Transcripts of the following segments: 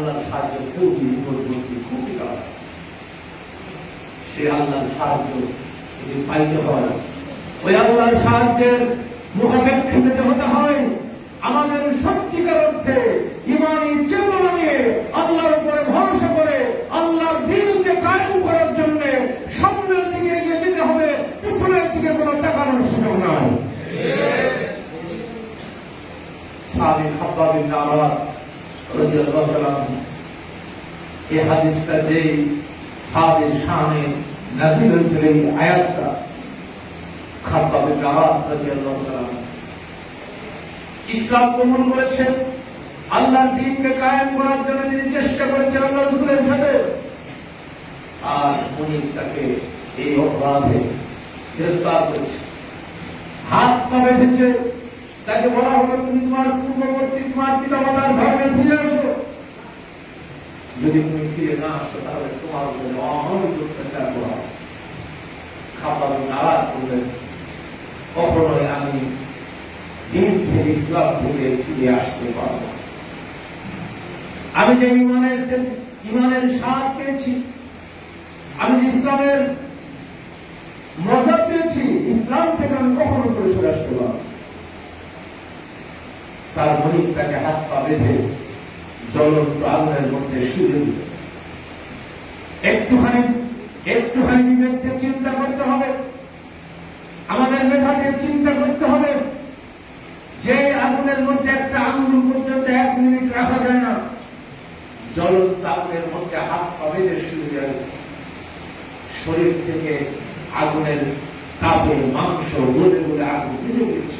আল্লাহর সাহায্য কেউ বিপদবর্তী খুবই করা সে আল্লাহর সাহায্য যদি পাইতে হয় ওই আল্লাহর সাহায্যের মুখাপেক্ষিত হতে হয় আমাদের সত্যিকার অর্থে ইমানি চেতনা নিয়ে আল্লাহর উপরে ভরসা করে আল্লাহর দিনকে কায়েম করার জন্য সামনের দিকে এগিয়ে যেতে হবে পিছনের দিকে কোনো টাকানোর সুযোগ নাই। সাহাবী খাব্বাব বিন ইসলাম কবুল করেছেন, আল্লাহর দিনকে কায়েম করার জন্য তিনি চেষ্টা করেছেন আল্লাহ রসুলের সাথে। আর উনি তাকে এই অপরাধে গ্রেফতার করেছে হাত পা বেঁধেছে তাকে বলা হলো, তুমি তোমার পূর্ববর্তী তোমার পিতা মাতার ধর্মে ফিরে আসো। যদি তুমি ফিরে না আসো, তাহলে তোমার উপরে অমানবিক অত্যাচার করা খাবার নারাজ করলেন কখনোই আমি দিন থেকে ইসলাম থেকে ফিরে আসতে পারব আমি যে ইমানের ইমানের স্বাদ পেয়েছি, আমি ইসলামের মজা পেয়েছি, ইসলাম থেকে আমি কখনো করে সরে আসতে পারব না। তার তাকে হাত পা বেঁধে জ্বলন্ত আগুনের মধ্যে শুয়ে দিল। একটুখানি একটুখানি বিবেককে চিন্তা করতে হবে। আমাদের মেধাকে চিন্তা করতে হবে যে আগুনের মধ্যে একটা আঙ্গুল পর্যন্ত এক মিনিট রাখা যায় না। জ্বলন্ত আগুনের মধ্যে হাত পা বেঁধে শুয়ে যায় শরীর থেকে আগুনের তাপে মাংস গলে গলে আগুন ফিরে গেছে।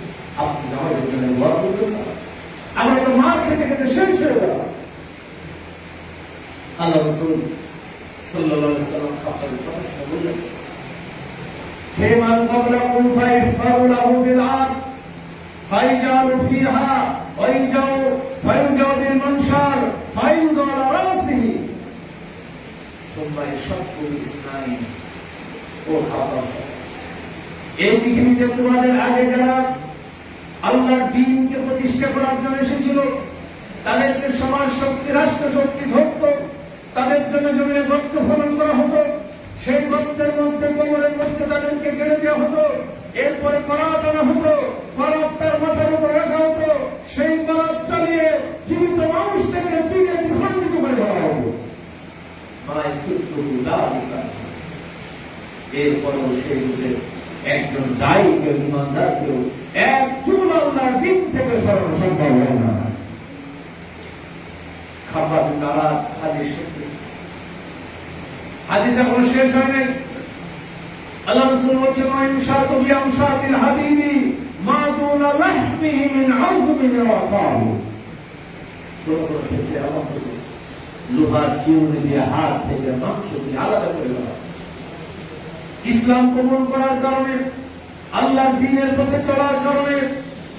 আপনি আমাদের জন্য দোয়া করবেন না আমরা তো মার খেতে খেতে শেষ হয়ে গেলাম আল্লাহ রাসূল সাল্লাল্লাহু আলাইহি ওয়াসাল্লাম খাবারের কথা বললেন فمن قبلكم فيحفر له بالعاد فيجعل فيها ويجعل فيجعل بالمنشار فيوضع على راسه ثم يشق بالاثنين وخطر এই পৃথিবীতে তোমাদের আগে যারা আল্লাহর দিনকে প্রতিষ্ঠা করার জন্য এসেছিল। তাদেরকে সমাজ শক্তি, রাষ্ট্র শক্তি ধরত। তাদের জন্য জমিনে গর্ত খনন করা হতো। সেই গর্তের মধ্যে, কোমরের মধ্যে তাদেরকে গেড়ে দেওয়া হতো। এরপরে করাত আনা হতো। করাত তার মাথার উপর রাখা হতো। সেই করাত চালিয়ে জীবিত মানুষটাকে চিনে বিখণ্ডিত করে দেওয়া হতো। এরপরেও সেই রূপে একজন দায়ী কেউ কেউ এক চুল আল্লাহর দিন থেকে সরানো সম্ভব না খাবার হাজির সত্যি হাদিস এখনও শেষ হয় নাই আল্লাহ রাসূল বলছেন ওয়া ইমশাতু বিআমশাতিল হাদিদি মা দুনা লাহমিহি মিন আযমিন লোহার চুন দিয়ে হাত থেকে মাংস দিয়ে আলাদা করে দেওয়া ইসলাম কবুল করার কারণে, আল্লাহর দিনের পথে চলার কারণে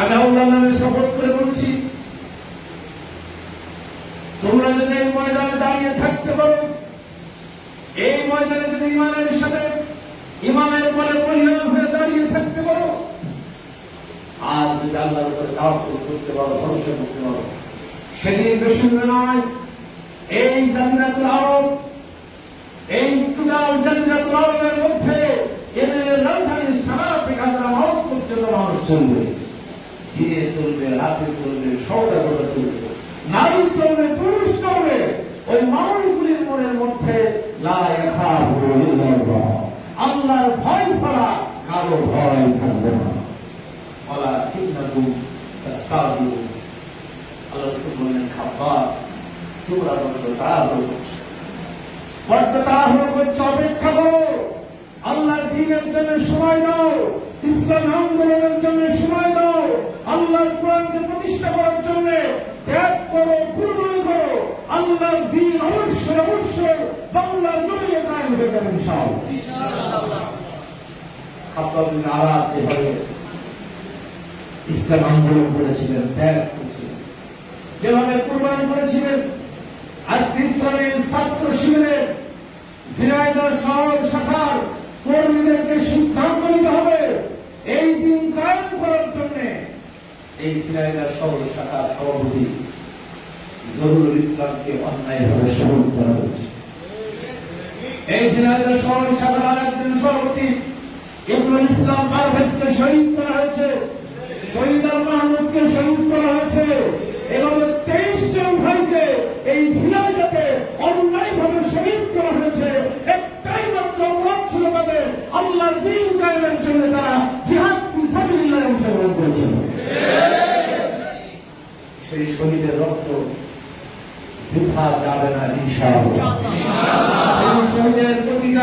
আল্লাহ নামে শপথ করে বলছি, তোমরা যদি এই ময়দানে দাঁড়িয়ে থাকতে পারো, এই ময়দানে যদি ইমানের সাথে ইমানের বলে বলিয়ান হয়ে দাঁড়িয়ে থাকতে পারো, আর যদি আল্লাহর উপরে তাওয়াক্কুল করতে পারো, ভরসা করতে পারো, সেদিন বেশি নয়, এই জাতিরাতুল আরব, এই হাজরা মানুষ চলবে। দিনে চলবে, রাতে চলবে সৌদাগরে চলবে। নারী চলবে, পুরুষ চলবে। ওই মানুষগুলির মনের মধ্যে। আল্লাহর ভয় ছাড়া কারও ভয় থাকবে না। বলা ঠিক না তুমি আল্লাহ বললেন খাবার তোমরা তাড়াহুড়ো করছ। বড্ড তাড়াহুড়ো করছ, অপেক্ষা করো। আল্লাহর দিনের জন্য সময় দাও। ইসলাম আন্দোলনের জন্য সময় দাও। আল্লাহর কোরআনকে প্রতিষ্ঠা করার জন্য ত্যাগ করো করো। দিন অবশ্যই অবশ্যই বাংলার কায়েম হয়ে যাবে যেভাবে ইসলাম আন্দোলন করেছিলেন, ত্যাগ করেছিলেন। যেভাবে করেছিলেন, আজকে ইসলামের ছাত্র শিবিরের ঝিনাইদহ শহর শাখার কর্মীদেরকে সিদ্ধান্ত নিতে হবে। এই দিন কায়েম করার জন্য এই ঝিনাইদহ শহর শাখার সভাপতি জহুরুল ইসলামকে অন্যায়ভাবে শহীদ করা হয়েছে। এই ঝিনাইদহ শহর শাখার আরেকজন সভাপতি ইবনুল ইসলাম পারভেজকে শহীদ করা হয়েছে। শহীদ আল মাহমুদকে শহীদ করা হয়েছে। এভাবে তেইশ জন ভাইকে এই ঝিনাইদাতে অন্যায় ভাবে শহীদ করা হয়েছে একটাই মাত্র অপরাধ ছিল তাদের আল্লাহর দিন কায়েমের জন্য তারা জিহাদ ফিসাবিলিল্লাহ অংশগ্রহণ করেছিল সেই শহীদের রক্ত বৃথা যাবে না ইনশাআল্লাহ সেই শহীদের প্রতিটা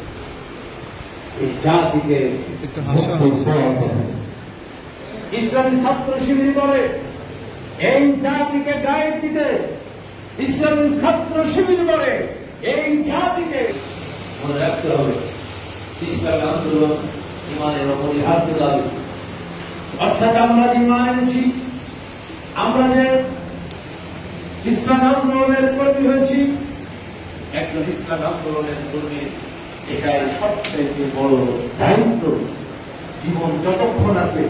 জাতিকে ইসলামী ছাত্র শিবির বলে, এই জাতিকে গাইড দিতে ইসলামী ছাত্র শিবির বলে, এই জাতিকে মনে রাখতে হবে, ইসলামী আন্দোলন ইমানের অপরিহার্য দাবি। অর্থাৎ আমরা ইমান এনেছি, আমরা যে ইসলাম আন্দোলনের কর্মী হয়েছি, একজন ইসলাম আন্দোলনের কর্মীর এটাই সবচেয়ে বড় দায়িত্ব জীবন যতক্ষণ আছে,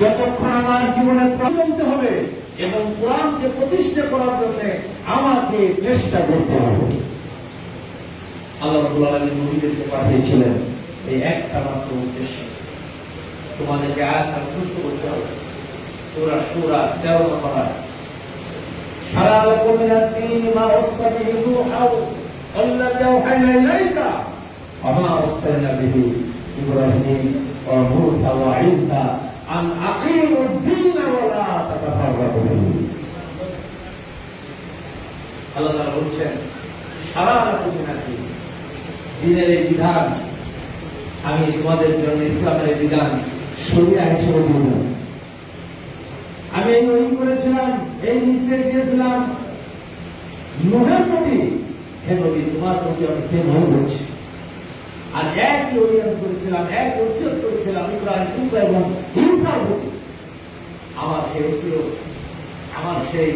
যতক্ষণ আমার জীবনে প্রচলিত হবে এবং কোরআনকে প্রতিষ্ঠা করার জন্য আমাকে চেষ্টা করতে হবে। আল্লাহ আলী নবীদেরকে পাঠিয়েছিলেন এই একটা মাত্র উদ্দেশ্য। তোমাদেরকে আয়াত সুস্থ করতে হবে। তোরা সুরা তেরো করা সারা রকমের তিন মা ওস্তাদি অল্লাহ যাও হাই হাই লাইকা وصينا به ابراهيم وموسى وعيسى ان اقيموا الدين ولا تتفرقوا فيه আল্লাহ তাআলা বলছেন সারা রকমের দিন দিনের এই বিধান আমি তোমাদের জন্য ইসলামের বিধান শরিয়া হিসেবে দিলাম আমি এই ওই করেছিলাম এই নির্দেশ দিয়েছিলাম নুহের প্রতি হে নবী তোমার প্রতি আমি কে মনে করছি আর একই আমি করেছিলাম, এক ওসিয়ত করেছিলাম ইব্রাহিম মুসা এবং ঈসার প্রতি আমার সেই ওসিয়ত আমার সেই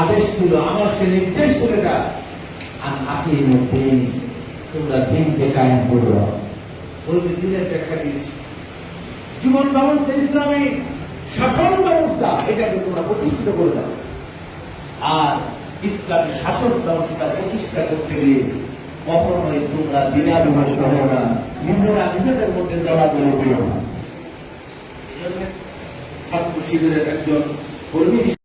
আদেশ ছিল, আমার সেই নির্দেশ ছিল এটা। আর আপনি দিন তোমরা দিনকে কায়েম করো। বলতে দিনের ব্যাখ্যা দিয়েছি। জীবন ব্যবস্থা, ইসলামী শাসন ব্যবস্থা, এটাকে তোমরা প্রতিষ্ঠিত করে দাও। আর ইসলামী শাসন ব্যবস্থা প্রতিষ্ঠা করতে গিয়ে কখনোই তোমরা দিনাবিমা সহ না। নিজেরা নিজেদের মধ্যে জমা করে দিও না। শিবিরের একজন কর্মী